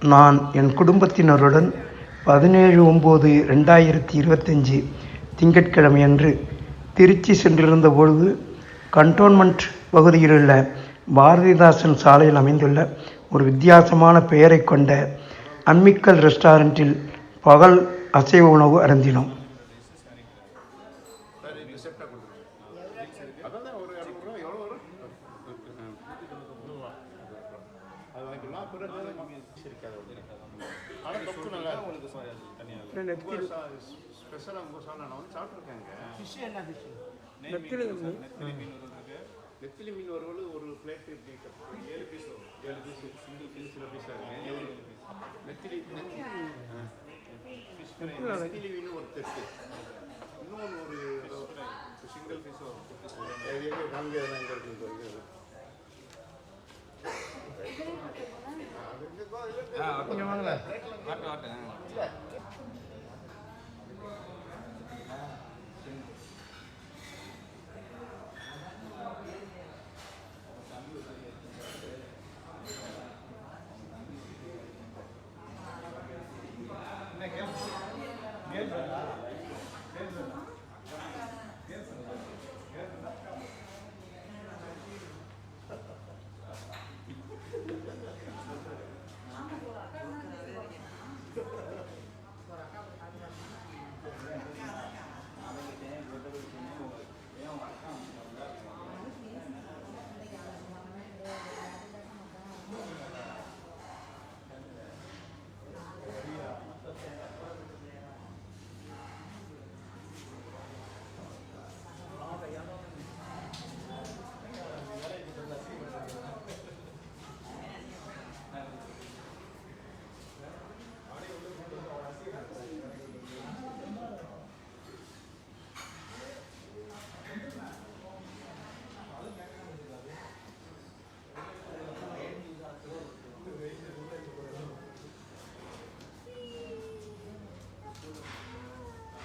நான் என் குடும்பத்தினருடன் பதினேழு ஒம்பது ரெண்டாயிரத்தி இருபத்தஞ்சி திங்கட்கிழமையன்று திருச்சி சென்றிருந்த பொழுது கண்டோன்மெண்ட் பகுதியிலுள்ள பாரதிதாசன் சாலையில் அமைந்துள்ள ஒரு வித்தியாசமான பெயரைக் கொண்ட அன்மிக்கல் ரெஸ்டாரண்ட்டில் பகல் அசைவ உணவு அருந்தினோம். ஆனால் தொக்கு நல்லா உங்களுக்கு தனியாக ஸ்பெஷலாக உங்கள் சாலை நான் வந்து சாப்பிட்ருக்கேங்க ஃபிஷ் என்ன ஃபிஷ் நெத்திலி மீன் வறுவல் ஒரு பிளேட் இப்படி ஏழு பீஸ் வரும். ஏழு பீஸ் சிங்கிள் பீஸ் சில பீஸாக இருக்கு. எவ்வளோ நெத்திலி நெத்திலி மீன். ஒரு தெற்கு கொஞ்சம் வாங்கல வாட்டு வாட்டு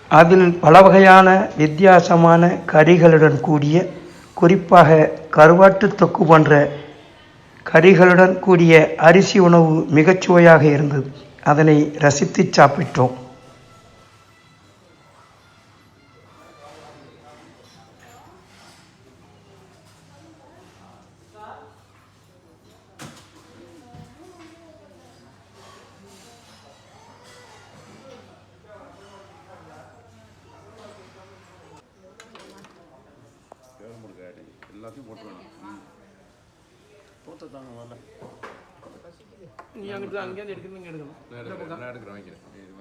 அதில் பல வகையான வித்தியாசமான கறிகளுடன் கூடிய குறிப்பாக கருவாட்டு தொக்கு போன்ற கறிகளுடன் கூடிய அரிசி உணவு மிகச்சுவையாக இருந்தது. அதனை ரசித்து சாப்பிட்டோம். எல்லாத்தையும் போட்டுருவேன் போட்டு தாங்க வரல. நீ அங்கிட்டு அங்கேருந்து எடுக்கணும் இங்கே எடுக்கணும். நான் எடுக்கிறேன் வைக்கிறேன் இது